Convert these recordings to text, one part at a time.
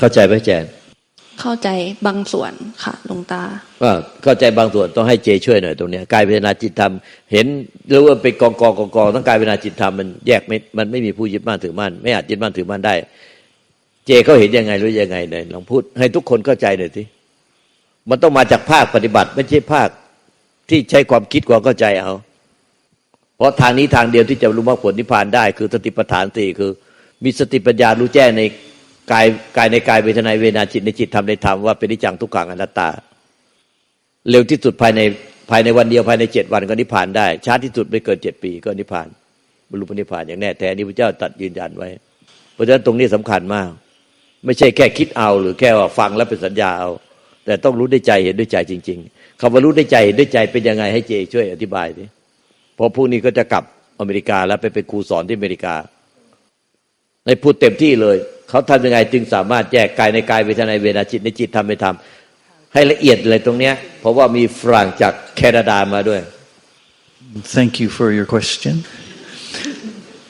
เข้าใจไหมแจนเข้าใจบางส่วนค่ะหลวงตาว่าเข้าใจบางส่วนต้องให้เจช่วยหน่อยตรงเนี้ยกายเวทนาจิตธรรม เห็นหรือว่าเป็นกองกองกองกองทั้งกายเวทนาจิตธรรมมันแยกไม่มันไม่มีผู้ยึดมั่นถือมั่นไม่อาจยึดมั่นถือมั่นได้ เจเขาเห็นยังไงหรือยังไงเนี่ยลองพูดให้ทุกคนเข้าใจหน่อยสิมันต้องมาจากภาคปฏิบัติ ไม่ใช่ภาคที่ใช้ความคิดความเข้าใจเอา เพราะทางนี้ทางเดียวที่จะรู้มรรคผลนิพพานได้ คือสติปัฏฐานสี่คือ มีสติปัญญารู้แจ้งใน กายกายในกายเวทนาเวนาจิตในจิตธรรมในธรรมว่าเป็นนิจังทุกขังอนัตตา เร็วที่สุดภายในภายในวันเดียวภายในเจ็ดวันก็นิพพานได้ช้าที่สุดไม่เกินเจ็ดปีก็นิพพานบรรลุนิพพานอย่างแน่แท้นี่พระเจ้าตัดยืนยันไว้ เพราะฉะนั้นตรงนี้สำคัญมาก ไม่ใช่แค่คิดเอาหรือแค่ว่าฟังแล้วเป็นสัญญาเอา แต่ต้องรู้ด้วยใจเห็นด้วยใจจริง ๆคำว่ารู้ด้วยใจเห็นด้วยใจเป็นยังไงให้เจช่วยอธิบายดิเพราะพวกนี้ก็จะกลับอเมริกาแล้วไปเป็นครูสอนที่อเมริกา ในพูดเต็มที่เลย เขาทำยังไงจึงสามารถแยกกายในกายเวทนาในเวทนาจิตในจิตทำไม่ทำให้ละเอียดเลยตรงเนี้ยเพราะว่ามีฝรั่งจากแคนาดามาด้วย Thank you for your question.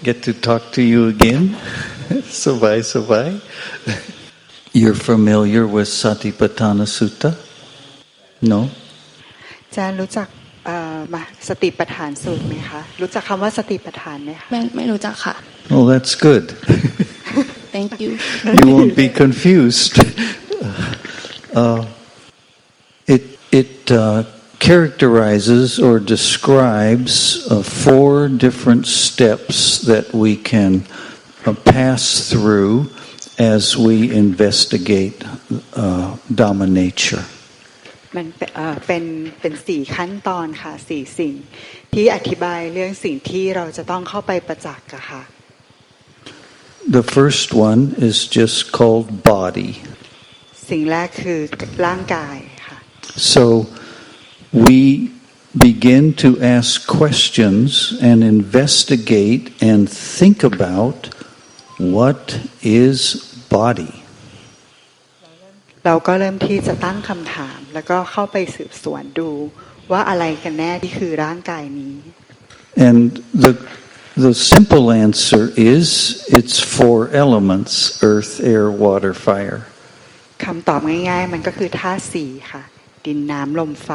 Get to talk to you again. Savai, Savai. You're familiar with Satipatthana Sutta? No? อาจารย์รู้จักเอ่อมาสติปัฏฐานสูตรไหมคะ รู้จักคำว่าสติปัฏฐานไหมคะไม่ไม่รู้จักค่ะ Oh, that's good. thank you you won't be confused. Uh, it it uh, characterizes or describes uh, four different steps that we can uh, pass through as we investigate uh, Dhamma nature. มันเป็นเอ่อเป็นเป็นสี่ขั้นตอนค่ะสี่สิ่ง ที่อธิบายเรื่องสิ่งที่เราจะต้องเข้าไปประจักษ์อะค่ะ The first one is just called body. สิ่งแรกคือร่างกายค่ะ So we begin to ask questions and investigate and think about what is body. เราก็เริ่มที่จะตั้งคำถาม แล้วก็เข้าไปสืบสวนดู ว่าอะไรกันแน่ที่คือร่างกายนี้ And the the simple answer is it's four elements earth, air, water, fire. คำตอบง่ายๆ มันก็คือธาตุสี่ค่ะ ดินน้ำลมไฟ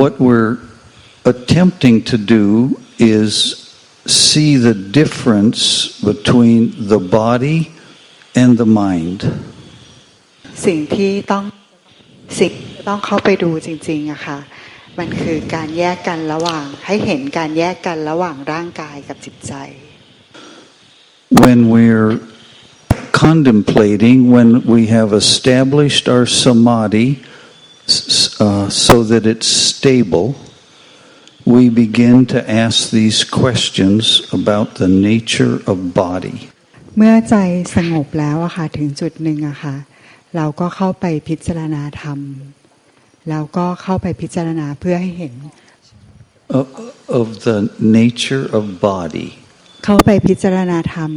What we're attempting to do is see the difference between the body and the mind. สิ่งที่ต้องสิ่งที่ต้องเข้าไปดูจริงๆอะค่ะ มันคือการแยกกันระหว่างให้เห็นการแยกกันระหว่างร่างกายกับจิตใจ When we're contemplating, when we have established our samadhi s- uh, so that it's stable, we begin to ask these questions about the nature of body. เมื่อใจสงบแล้วอะค่ะถึงจุดหนึ่งอะค่ะเราก็เข้าไปพิจารณาธรรม แล้วก็เข้าไปพิจารณาเพื่อให้เห็น of, of the nature of body. เข้าไปพิจารณาธรรม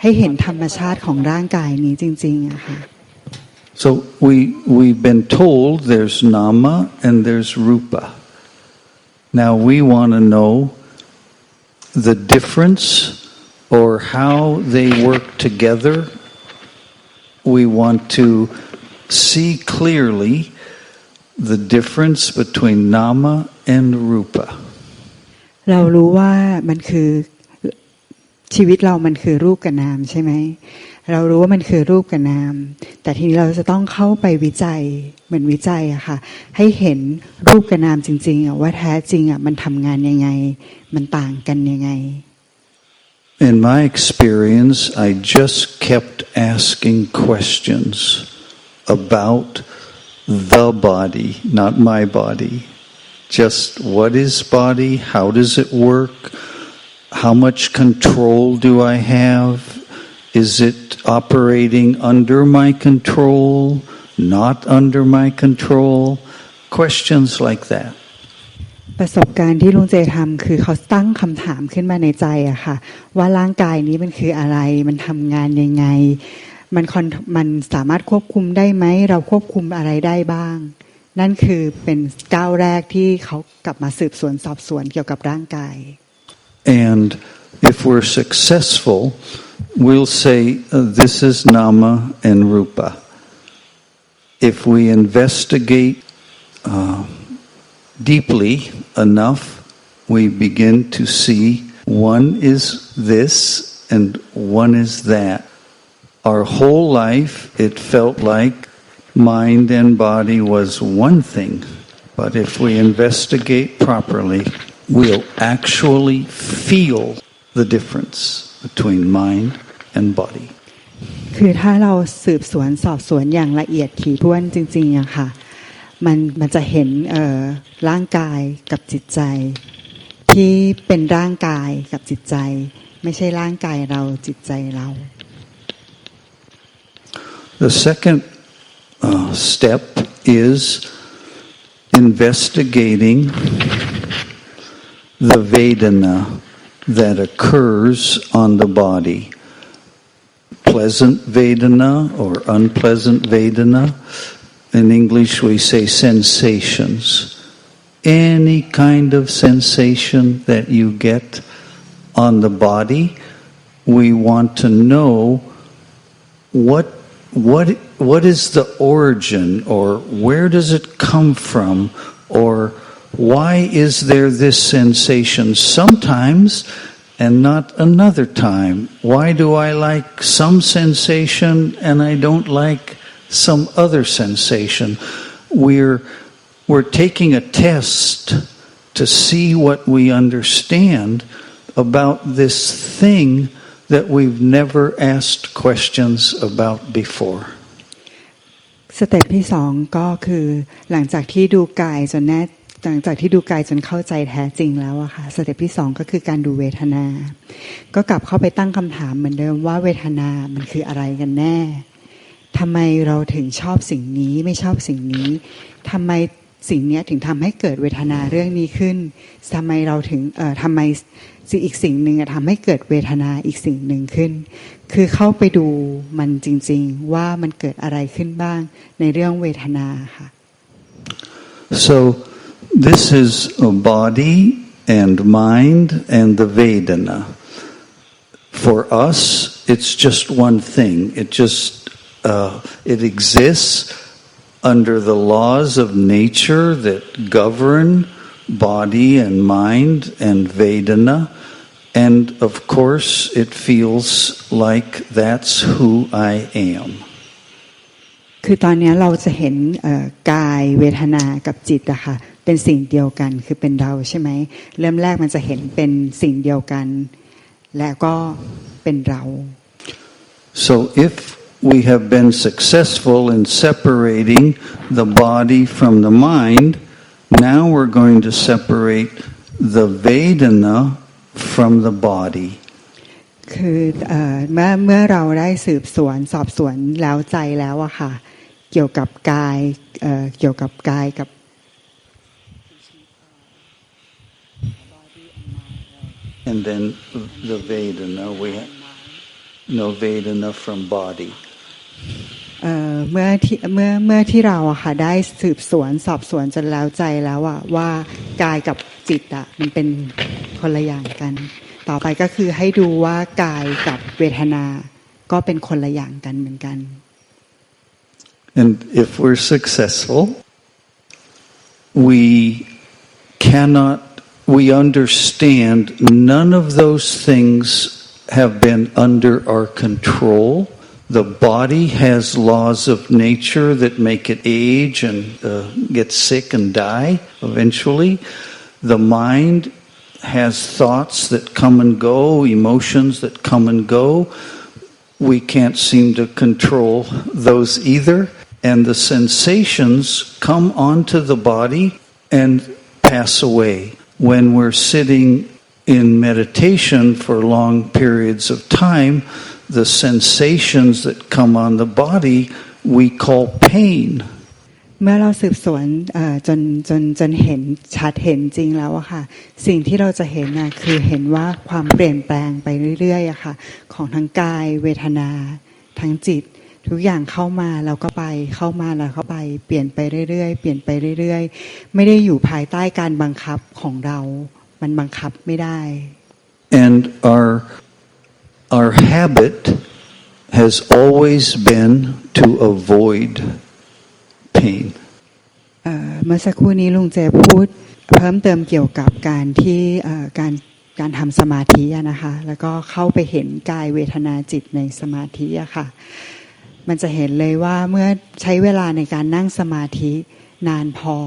ให้เห็นธรรมชาติของร่างกายนี้จริงๆอะค่ะ So we we've been told there's nama and there's rupa. Now we want to know the difference or how they work together. We want to see clearly the difference between nama and rupa. เรารู้ว่ามันคือชีวิตเรามันคือรูปกับนามใช่ไหม เรารู้ว่ามันคือรูปกับนาม แต่ทีนี้เราจะต้องเข้าไปวิจัยเหมือนวิจัยอะค่ะ ให้เห็นรูปกับนามจริงๆอะว่าแท้จริงอะมันทำงานยังไง มันต่างกันยังไง In my experience, I just kept asking questions about the body, not my body. Just what is body? How does it work? How much control do I have? Is it operating under my control? Not under my control? Questions like that. ประสบการณ์ที่ลุงเจทำคือเขาตั้งคำถามขึ้นมาในใจอะค่ะ ว่าร่างกายนี้มันคืออะไร มันทำงานยังไง มันคอนมันสามารถควบคุมได้ไหม เราควบคุมอะไรได้บ้าง นั่นคือเป็นก้าวแรกที่เขากลับมาสืบสวนสอบสวนเกี่ยวกับร่างกาย And if we're successful, we'll say uh, this is Nama and Rupa. If we investigate uh, deeply enough, we begin to see one is this and one is that. Our whole life, it felt like mind and body was one thing. But if we investigate properly, we'll actually feel the difference between mind and body. คือถ้าเราสืบสวนสอบสวนอย่างละเอียดถี่ถ้วนจริงๆอะค่ะ มันมันจะเห็นเอ่อร่างกายกับจิตใจ ที่เป็นร่างกายกับจิตใจ ไม่ใช่ร่างกายเราจิตใจเรา the second uh, step is investigating the Vedana that occurs on the body. Pleasant Vedana or unpleasant Vedana. In English, we say sensations. Any kind of sensation that you get on the body, we want to know what what what is the origin or where does it come from or why is there this sensation sometimes and not another time? Why do i like some sensation and i don't like some other sensation? We're we're taking a test to see what we understand about this thing that we've never asked questions about before. สเต็ปที่สองก็คือหลังจากที่ดูกายจนแน่หลังจากที่ดูกายจนเข้าใจแท้จริงแล้วอะค่ะสเต็ปที่สองก็คือการดูเวทนา ก็กลับเข้าไปตั้งคำถามเหมือนเดิมว่าเวทนามันคืออะไรกันแน่ทำไมเราถึงชอบสิ่งนี้ไม่ชอบสิ่งนี้ทำไม สิ่งนี้ถึงทำให้เกิดเวทนาเรื่องนี้ขึ้นทำไมเราถึงเอ่อทำไมสิอีกสิ่งหนึ่งอะทำให้เกิดเวทนาอีกสิ่งหนึ่งขึ้น คือเข้าไปดูมันจริง ๆ ว่ามันเกิดอะไรขึ้นบ้างในเรื่องเวทนาค่ะ So, this is a body and mind and the Vedana. For us, it's just one thing. It just uh, it exists under the laws of nature that govern body and mind and Vedana. And of course, it feels like that's who I am. คือตอนนี้เราจะเห็นเอ่อกายเวทนากับจิตอะค่ะเป็นสิ่งเดียวกันคือเป็นเราใช่ไหมเริ่มแรกมันจะเห็นเป็นสิ่งเดียวกัน และก็เป็นเรา So if we have been successful in separating the body from the mind, now we're going to separate the Vedana from the body. คือเอ่อเมื่อเมื่อเราได้สืบสวนสอบสวนแล้วใจแล้วอะค่ะ เกี่ยวกับกายเอ่อเกี่ยวกับกายกับ And then the Vedana, we have no Vedana from body. เมื่อที่เมื่อเมื่อที่เราอะค่ะได้สืบสวนสอบสวนจนแล้วใจแล้วอะว่ากายกับจิตอะมันเป็นคนละอย่างกัน ต่อไปก็คือให้ดูว่ากายกับเวทนาก็เป็นคนละอย่างกันเหมือนกัน And if we're successful, we cannot, we understand none of those things have been under our control. The body has laws of nature that make it age and uh, get sick and die eventually. The mind has thoughts that come and go, emotions that come and go. We can't seem to control those either. And the sensations come onto the body and pass away. When we're sitting in meditation for long periods of time, the sensations that come on the body we call pain. เมื่อเราสืบสวนเอ่อจนจนจนเห็นชัดเห็นจริงแล้วอะค่ะ สิ่งที่เราจะเห็นน่ะคือเห็นว่าความเปลี่ยนแปลงไปเรื่อยๆอะค่ะ ของทั้งกายเวทนาทั้งจิต ทุกอย่างเข้ามาเราก็ไปเข้ามาแล้วเข้าไปเปลี่ยนไปเรื่อยๆ เปลี่ยนไปเรื่อยๆ ไม่ได้อยู่ภายใต้การบังคับของเรา มันบังคับไม่ได้ And our our habit has always been to avoid pain. เมื่อสักครู่นี้ลุงเจพูดเพิ่มเติมเกี่ยวกับการที่การการทำสมาธินะคะ แล้วก็เข้าไปเห็นกายเวทนาจิตในสมาธิอะค่ะ มันจะเห็นเลยว่าเมื่อใช้เวลาในการนั่งสมาธินานพอ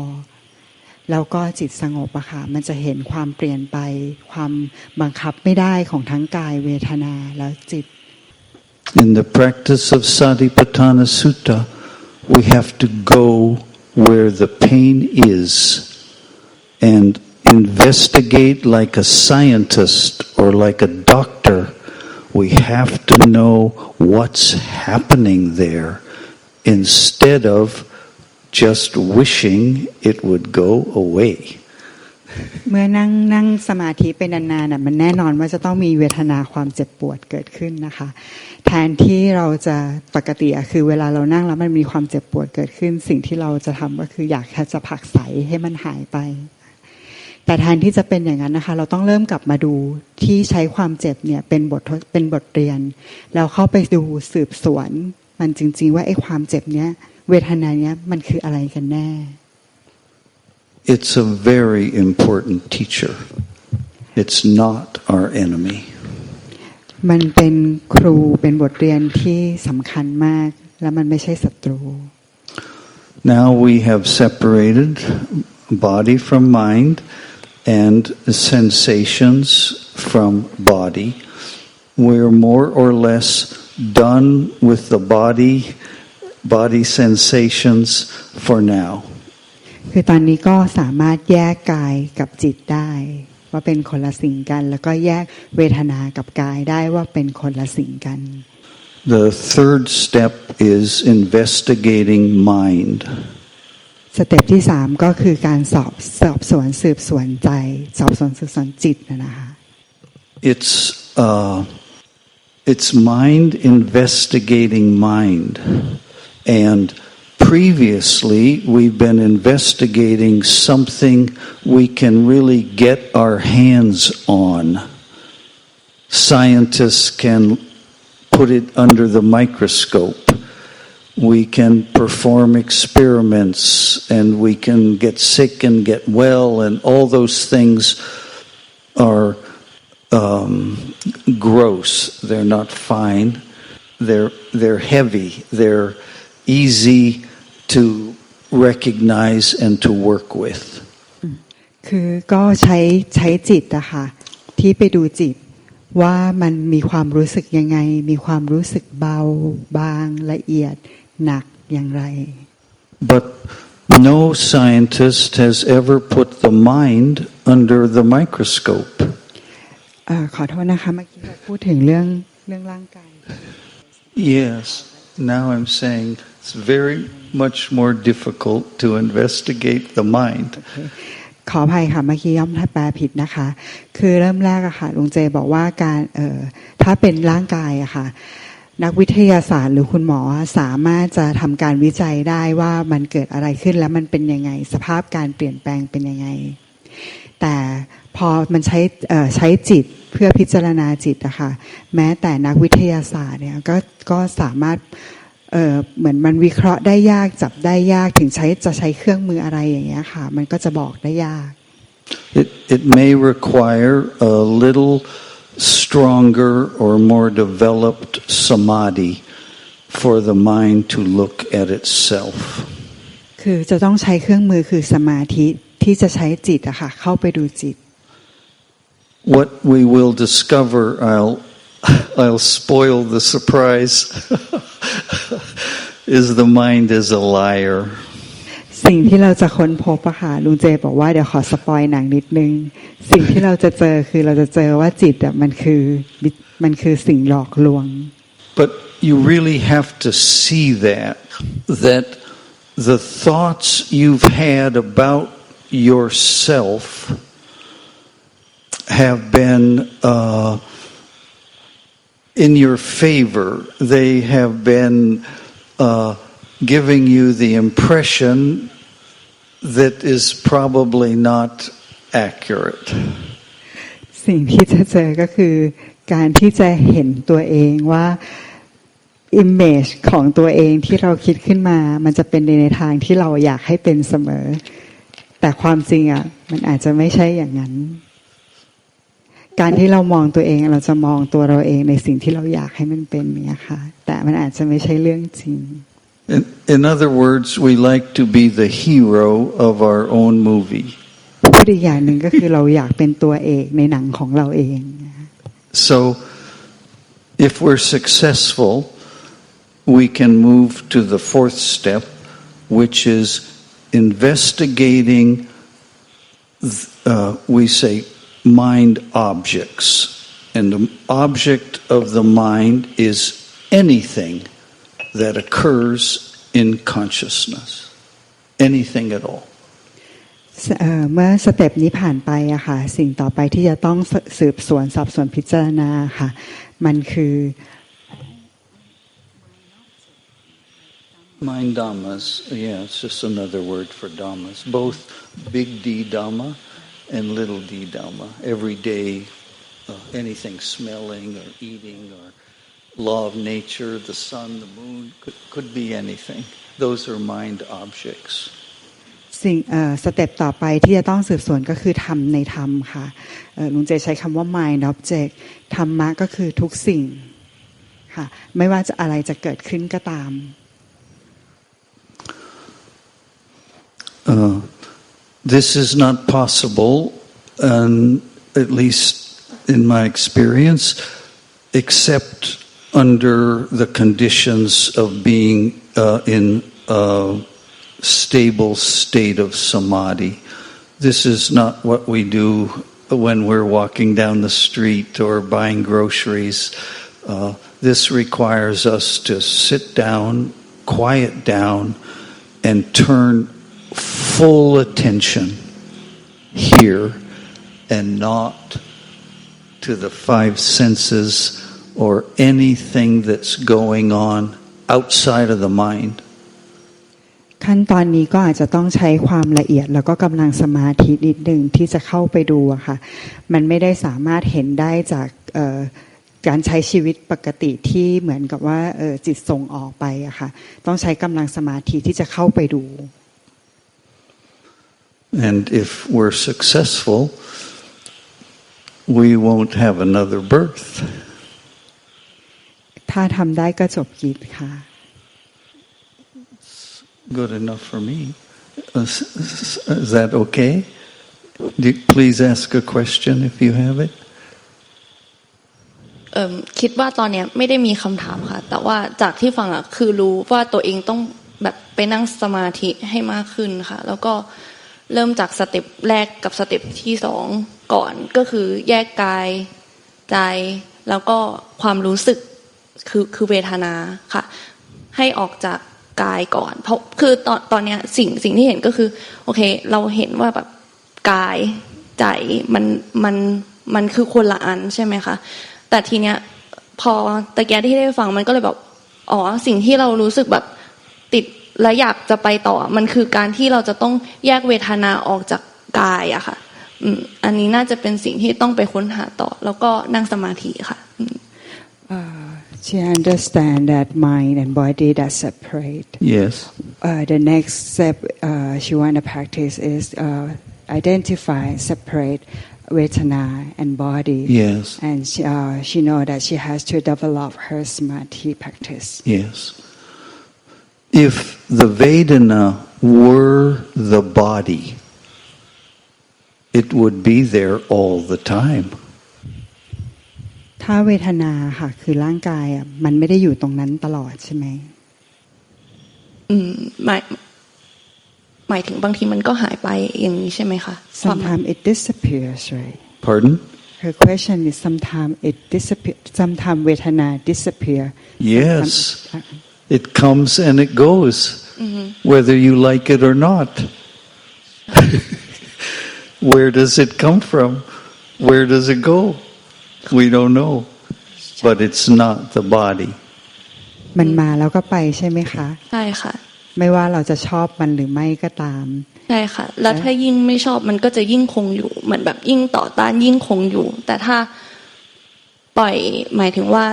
แล้วก็จิตสงบอะค่ะมันจะเห็นความเปลี่ยนไป ความบังคับไม่ได้ของทั้งกายเวทนาแล้วจิต In the practice of Satipatthana Sutta, we have to go where the pain is and investigate like a scientist or like a doctor. We have to know what's happening there instead of just wishing it would go away. เมื่อนั่งนั่งสมาธิไปนานๆน่ะมันแน่นอนว่าจะต้องมีเวทนาความเจ็บปวดเกิดขึ้นนะคะ แทนที่เราจะปกติคือเวลาเรานั่งแล้วมันมีความเจ็บปวดเกิดขึ้น สิ่งที่เราจะทำก็คืออยากจะผลักไสให้มันหายไป แต่แทนที่จะเป็นอย่างนั้นนะคะ เราต้องเริ่มกลับมาดูที่ใช้ความเจ็บเนี่ยเป็นบทเป็นบทเรียน แล้วเข้าไปดูสืบสวน มันจริง ๆ ว่าไอ้ความเจ็บเนี้ย เวทนาเนี้ยมันคืออะไรกันแน่ It's a very important teacher. It's not our enemy. มันเป็นครูเป็นบทเรียนที่สำคัญมาก และมันไม่ใช่ศัตรู Now we have separated body from mind and sensations from body. We're more or less done with the body body sensations for now. คือตอนนี้ก็สามารถแยกกายกับจิตได้ ว่าเป็นคนละสิ่งกัน แล้วก็แยกเวทนากับกายได้ว่าเป็นคนละสิ่งกัน The third step is investigating mind. สเต็ปที่สามก็คือการสอบสอบสวนสืบสวนใจ สอบสวนสืบสวนจิตนะนะคะ It's uh, it's mind investigating mind, and previously we've been investigating something we can really get our hands on. Scientists can put it under the microscope. We can perform experiments and we can get sick and get well, and all those things are um, gross. They're not fine. They're they're heavy. They're easy to recognize and to work with. คือก็ใช้ใช้จิตอะค่ะที่ไปดูจิตว่ามันมีความรู้สึกยังไง มีความรู้สึกเบาบางละเอียดหนักอย่างไร But no scientist has ever put the mind under the microscope. เออขอโทษนะคะเมื่อกี้เราพูดถึงเรื่องเรื่องร่างกาย Yes. Now I'm saying it's very much more difficult to investigate the mind. ขออภัยค่ะเมื่อกี้ย่อมแปลผิดนะคะ คือเริ่มแรกอะค่ะลุงเจบอกว่าการเอ่อถ้าเป็นร่างกายอะค่ะ นักวิทยาศาสตร์หรือคุณหมอสามารถจะทำการวิจัยได้ว่ามันเกิดอะไรขึ้นแล้วมันเป็นยังไง สภาพการเปลี่ยนแปลงเป็นยังไง แต่พอมันใช้ใช้จิตเพื่อพิจารณาจิตอะค่ะแม้แต่นักวิทยาศาสตร์เนี่ยก็ก็สามารถ เหมือนมันวิเคราะห์ได้ยากจับได้ยากถึงใช้จะใช้เครื่องมืออะไรอย่างเงี้ยค่ะมันก็จะบอกได้ยาก It, it may require a little stronger or more developed samadhi for the mind to look at itself. คือจะต้องใช้เครื่องมือคือสมาธิที่จะใช้จิตอะค่ะเข้าไปดูจิต What we will discover, I'll, I'll spoil the surprise, is the mind is a liar. สิ่งที่เราจะค้นพบอะค่ะลุงเจบอกว่าเดี๋ยวขอสปอยหนังนิดนึง สิ่งที่เราจะเจอคือเราจะเจอว่าจิตอะมันคือมันคือสิ่งหลอกลวง But you really have to see that, that the thoughts you've had about yourself have been uh, in your favor. They have been uh, giving you the impression that is probably not accurate. สิ่งที่จะเจอก็คือการที่จะเห็นตัวเองว่า image ของตัวเองที่เราคิดขึ้นมา มันจะเป็นในทางที่เราอยากให้เป็นเสมอ แต่ความจริงอะมันอาจจะไม่ใช่อย่างนั้น การที่เรามองตัวเองเราจะมองตัวเราเองในสิ่งที่เราอยากให้มันเป็นเนี่ยค่ะแต่มันอาจจะไม่ใช่เรื่องจริง In, in other words, we like to be the hero of our own movie. พูดอีกอย่างหนึ่งก็คือเราอยากเป็นตัวเอกในหนังของเราเอง So, if we're successful, we can move to the fourth step, which is investigating, th- uh, we say, mind objects. And the object of the mind is anything that occurs in consciousness, anything at all. เอ่อเมื่อสเต็ปนี้ผ่านไปอะค่ะ สิ่งต่อไปที่จะต้องสสืบสวนสอบสวนพิจารณาค่ะ มันคือ Mind dhammas, yeah, it's just another word for dhammas. Both big D dhamma and little d dhamma. Every day, uh, anything smelling or eating or law of nature, the sun, the moon, could, could be anything. Those are mind objects. สิ่งเอ่อสเต็ปต่อไปที่จะต้องสืบสวนก็คือธรรมในธรรมค่ะเอ่อลุงเจใช้คำว่า mind object ธรรมะก็คือทุกสิ่งค่ะไม่ว่าจะอะไรจะเกิดขึ้นก็ตาม Uh, this is not possible, at least in my experience, except under the conditions of being uh, in a stable state of samadhi. This is not what we do when we're walking down the street or buying groceries. Uh, this requires us to sit down, quiet down, and turn full attention here and not to the five senses or anything that's going on outside of the mind. ขั้นตอนนี้ก็อาจจะต้องใช้ความละเอียดแล้วก็กำลังสมาธินิดหนึ่งที่จะเข้าไปดูอะค่ะ มันไม่ได้สามารถเห็นได้จากการใช้ชีวิตปกติที่เหมือนกับว่าจิตส่งออกไปอะค่ะ ต้องใช้กำลังสมาธิที่จะเข้าไปดู And if we're successful, we won't have another birth. ถ้าทำได้ก็จบกิจค่ะ Good enough for me. Uh, s- s- Is that okay? Do you- Please ask a question if you have it. เอิ่มคิดว่าตอนเนี้ยไม่ได้มีคำถามค่ะ แต่ว่าจากที่ฟังอะคือรู้ว่าตัวเองต้องแบบไปนั่งสมาธิให้มากขึ้นค่ะ แล้วก็ เริ่มจากสเต็ปแรกกับสเต็ปที่สองก่อนก็คือแยกกายใจ แล้วก็ความรู้สึกคือคือเวทนาค่ะ ให้ออกจากกายก่อน เพราะคือตอนตอนเนี้ยสิ่งสิ่งที่เห็นก็คือ โอเค เราเห็นว่าแบบกายใจมันมันมันคือคนละอันใช่ไหมคะแต่ทีเนี้ยพอตะแกที่ได้ฟังมันก็เลยแบบอ๋อสิ่งที่เรารู้สึกแบบติด และอยากจะไปต่อมันคือการที่เราจะต้องแยกเวทนาออกจากกายอะค่ะอืมอันนี้น่าจะเป็นสิ่งที่ต้องไปค้นหาต่อ แล้วก็นั่งสมาธิค่ะอืม She understand that mind and body that separate Yes. uh, the next step uh, she want to practice is uh, identify separate vedana and body Yes. and she, uh, she know that she has to develop her samadhi practice Yes. If the Vedana were the body, it would be there all the time. ถ้าเวทนาค่ะคือร่างกายอะมันไม่ได้อยู่ตรงนั้นตลอดใช่ไหมอืมหมายหมายถึงบางทีมันก็หายไปอย่างนี้ใช่ไหมคะความหมาย sometimes it disappears right Pardon? her question is sometimes it disappear sometimes vedana disappear Yes. Some- It comes and it goes, whether you like it or not. Where does it come from? Where does it go? We don't know. But it's not the body. มันมาแล้วก็ไปใช่ไหมคะ ใช่ค่ะ ไม่ว่าเราจะชอบมันหรือไม่ก็ตาม ใช่ค่ะ แล้วถ้ายิ่งไม่ชอบมันก็จะยิ่งคงอยู่ เหมือนแบบยิ่งต่อต้านยิ่งคงอยู่ แต่ถ้าปล่อยหมายถึงว่า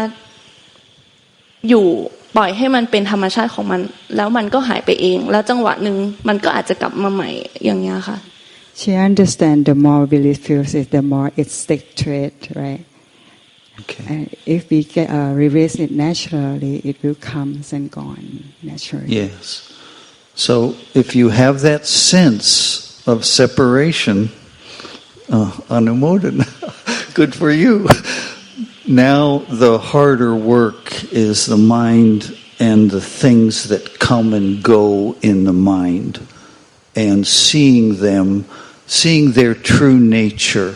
อยู่ ปล่อยให้มันเป็นธรรมชาติของมัน แล้วมันก็หายไปเอง แล้วจังหวะหนึ่งมันก็อาจจะกลับมาใหม่อย่างเงี้ยค่ะ she understand the more we refuse it the more it stick to it right Okay. and if we get, uh, release it naturally it will comes and gone naturally Yes. So if you have that sense of separation, uh, anumodana, good for you. Now the harder work is the mind and the things that come and go in the mind and seeing them, seeing their true nature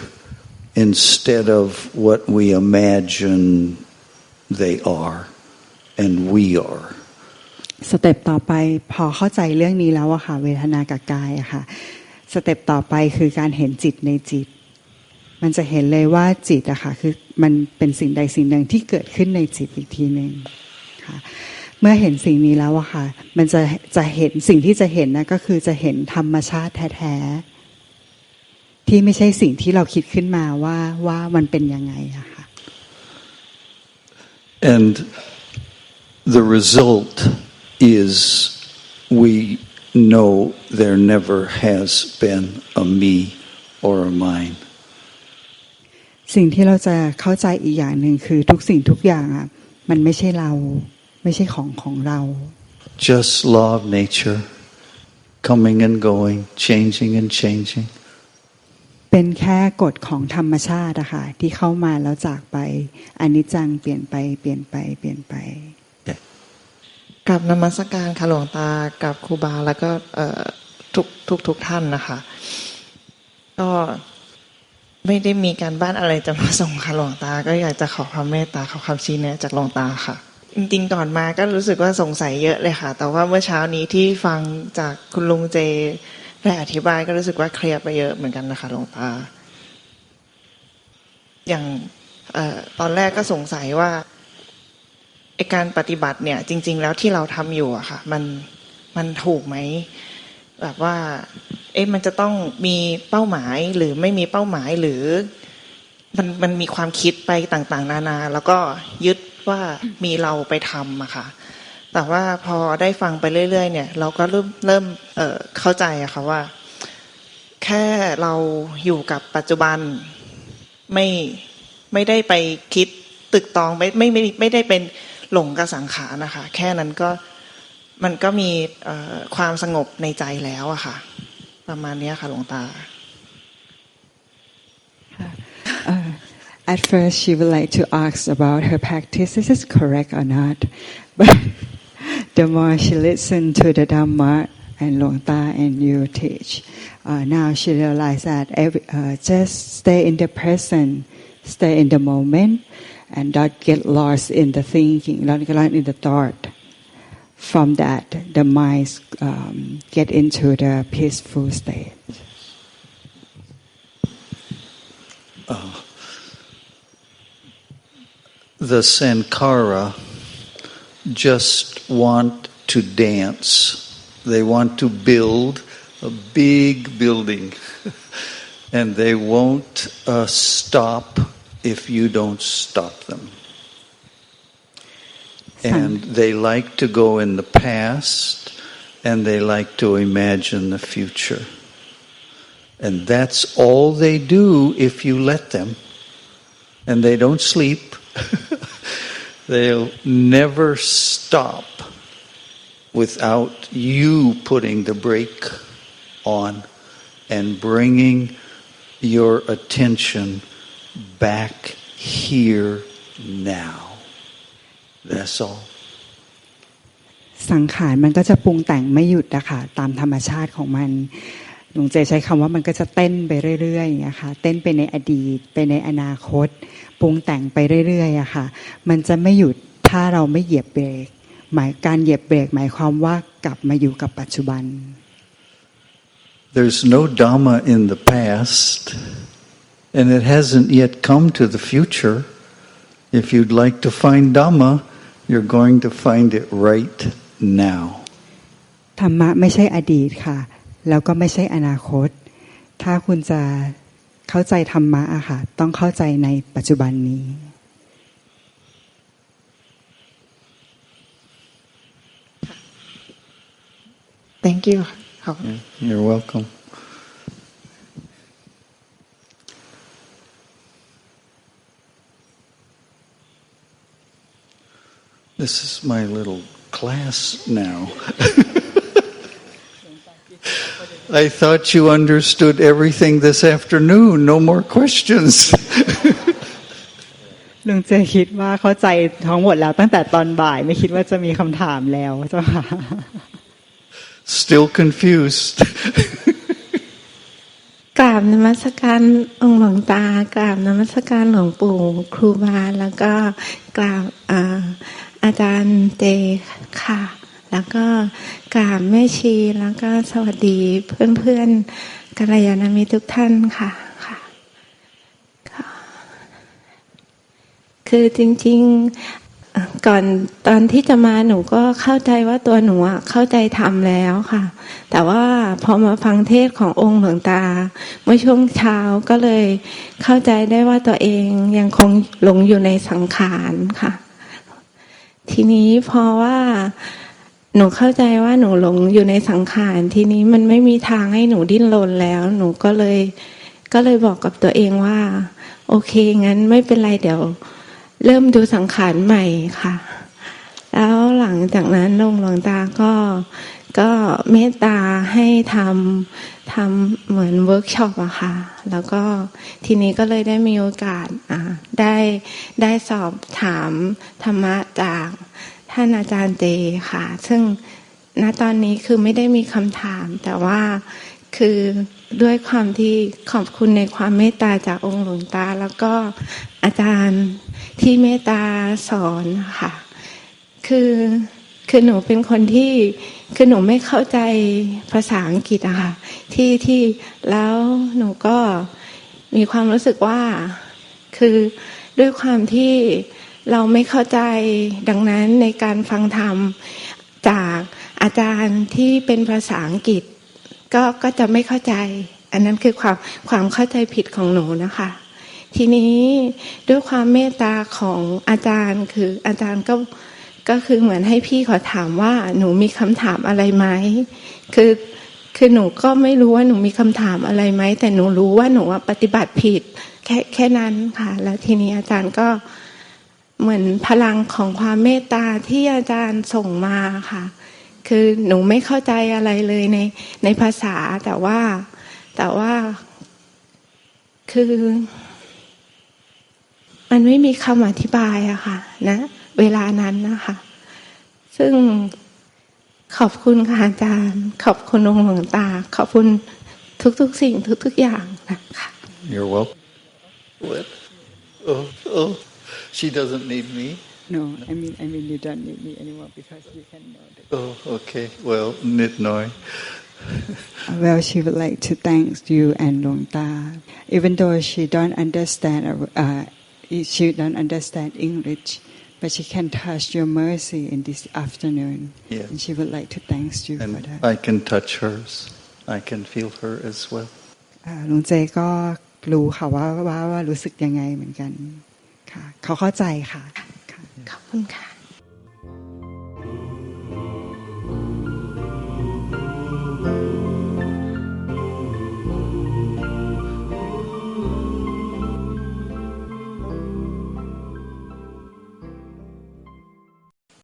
instead of what we imagine they are and we are. สเต็ปต่อไปพอเข้าใจเรื่องนี้แล้วอะค่ะ เวทนากับกายอะค่ะ สเต็ปต่อไปคือการเห็นจิตในจิต มันจะเห็นเลยว่าจิตอะค่ะคือมันเป็นสิ่งใดสิ่งหนึ่งที่เกิดขึ้นในจิตอีกทีหนึ่งค่ะเมื่อเห็นสิ่งนี้แล้วอะค่ะ มันจะจะเห็นสิ่งที่จะเห็นนะก็คือจะเห็นธรรมชาติแท้ๆที่ไม่ใช่สิ่งที่เราคิดขึ้นมาว่าว่ามันเป็นยังไงอะค่ะ And the result is we know there never has been a me or a mine. สิ่งที่เราจะเข้าใจอีกอย่างหนึ่งคือทุกสิ่งทุกอย่างอะมันไม่ใช่เราไม่ใช่ของของเรา Just law of nature, coming and going, changing and changing. เป็นแค่กฎของธรรมชาติอะค่ะที่เข้ามาแล้วจากไปอนิจจังเปลี่ยนไปเปลี่ยนไปเปลี่ยนไปกับนมัสการค่ะหลวงตากับครูบาแล้วก็เอ่อทุกทุกทุกท่านนะคะก็ ไม่ได้มีการบ้านอะไรจะมาส่งค่ะหลวงตา ก็อยากจะขอความเมตตาขอความชี้แนะจากหลวงตาค่ะจริงๆก่อนมาก็รู้สึกว่าสงสัยเยอะเลยค่ะ แต่ว่าเมื่อเช้านี้ที่ฟังจากคุณลุงเจได้อธิบายก็รู้สึกว่าเคลียร์ไปเยอะเหมือนกันนะคะหลวงตา อย่างออตอนแรกก็สงสัยว่าไอการปฏิบัติเนี่ย จริง ๆ แล้วที่เราทำอยู่อะค่ะ มันมันถูกไหม แบบว่า เอ๊ะมันจะต้องมีเป้าหมายหรือไม่มีเป้าหมายหรือ มันมันมีความคิดไปต่าง ๆ นานา แล้วก็ยึดว่ามีเราไปทำอะค่ะ แต่ว่าพอได้ฟังไปเรื่อย ๆ เนี่ย เราก็เริ่มเริ่มเเข้าใจอะค่ะว่า แค่เราอยู่กับปัจจุบันไม่ไม่ได้ไปคิดตึกตองไม่ไม่ไม่ไม่ได้เป็นหลงกับสังขารนะคะ แค่นั้นก็ มันก็มีความสงบในใจแล้วอะค่ะ ประมาณนี้ค่ะหลวงตา at first, she would like to ask about her practice. Is this correct or not? But the more she listened to the Dhamma and Luang Ta and you teach, uh, now she realized that every, uh, just stay in the present, stay in the moment, and not get lost in the thinking, not get lost in the thought. From that, the mind um, get into the peaceful state. The Sankara just want to dance. They want to build a big building. and they won't uh, stop if you don't stop them. And they like to go in the past and they like to imagine the future. And that's all they do if you let them. And they don't sleep. They'll never stop without you putting the brake on and bringing your attention back here now. That's all. สังขารมันก็จะปรุงแต่งไม่หยุดนะคะตามธรรมชาติของมันหลวงเจใช้คำว่ามันก็จะเต้นไปเรื่อยๆอย่างเงี้ยค่ะเต้นไปในอดีต ไปในอนาคต ปรุงแต่งไปเรื่อยๆอะค่ะ มันจะไม่หยุดถ้าเราไม่เหยียบเบรก หมายการเหยียบเบรกหมายความว่ากลับมาอยู่กับปัจจุบัน There's no Dhamma in the past, and it hasn't yet come to the future. If you'd like to find Dhamma, you're going to find it right now ธรรมะไม่ใช่อดีตค่ะ แล้วก็ไม่ใช่อนาคต ถ้าคุณจะเข้าใจธรรมะอะค่ะ ต้องเข้าใจในปัจจุบันนี้ Thank you. You're welcome. This is my little class now. I thought you understood everything this afternoon. No more questions. ลุงเจคิดว่าเข้าใจทั้งหมดแล้วตั้งแต่ตอนบ่ายไม่คิดว่าจะมีคำถามแล้วเจ้าค่ะ Still confused. กราบนมัสการองค์หลวงตากราบนมัสการหลวงปู่ครูบาแล้วก็กราบ อาจารย์เจค่ะ แล้วก็กราบแม่ชีแล้วก็สวัสดีเพื่อนๆกัลยาณมิตรทุกท่านค่ะค่ะ คือจริง ๆ ก่อนตอนที่จะมาหนูก็เข้าใจว่าตัวหนูเข้าใจทำแล้วค่ะ แต่ว่าพอมาฟังเทศขององค์หลวงตา เมื่อช่วงเช้าก็เลยเข้าใจได้ว่าตัวเองยังคงหลงอยู่ในสังขารค่ะ ทีนี้พราะว่าหนูเข้าใจว่าหนูหลงอยู่ในสังขารทีนี้มันไม่มีทางให้หนูดิ้นรนแล้ว หนูก็เลยก็เลยบอกกับตัวเองว่า โอเคงั้นไม่เป็นไรเดี๋ยว เริ่มดูสังขารใหม่ค่ะ แล้วหลังจากนั้นลงหลวงตาก็ก็เมตตาให้ทำทำเหมือนเวิร์กช็อปอะค่ะ แล้วก็ทีนี้ก็เลยได้มีโอกาสอ่าได้ได้สอบถามธรรมะจากท่านอาจารย์เจค่ะ ซึ่งณตอนนี้คือไม่ได้มีคำถาม แต่ว่าคือด้วยความที่ขอบคุณในความเมตตาจากองค์หลวงตา แล้วก็อาจารย์ที่เมตตาสอนค่ะ คือคือหนูเป็นคนที่ คือหนูไม่เข้าใจภาษาอังกฤษอะค่ะที่ที่แล้วหนูก็มีความรู้สึกว่า คือด้วยความที่เราไม่เข้าใจดังนั้นในการฟังธรรมจากอาจารย์ที่เป็นภาษาอังกฤษ ก็ก็จะไม่เข้าใจ อันนั้นคือความความเข้าใจผิดของหนูนะคะ ทีนี้ด้วยความเมตตาของอาจารย์คืออาจารย์ก็ ก็คือเหมือนให้พี่ขอถามว่าหนูมีคำถามอะไรไหมคือคือหนูก็ไม่รู้ว่าหนูมีคำถามอะไรไหมแต่หนูรู้ว่าหนูปฏิบัติผิดแค่แค่นั้นค่ะ แล้วทีนี้อาจารย์ก็เหมือนพลังของความเมตตาที่อาจารย์ส่งมาค่ะ คือหนูไม่เข้าใจอะไรเลยในในภาษาแต่ว่าแต่ว่าคือ มันไม่มีคำอธิบายอะค่ะ นะ เวลานั้นนะคะ ซึ่งขอบคุณค่ะอาจารย์ ขอบคุณองค์หลวงตา ขอบคุณทุกๆสิ่งทุกๆอย่างนะคะ You're welcome. What? Oh, oh, she doesn't need me. No I mean I mean you don't need me anymore because you can know that Oh, okay. Well, nit noi. Well, she would like to thank you and Long Ta, even though she don't understand, uh, she don't understand English, but she can touch your mercy in this afternoon, Yeah. and she would like to thank you for And that. I can touch hers. I can feel her as well. อ่าลุงเจก็รู้ค่ะว่าว่าว่ารู้สึกยังไงเหมือนกันค่ะเขาเข้าใจค่ะค่ะขอบคุณค่ะ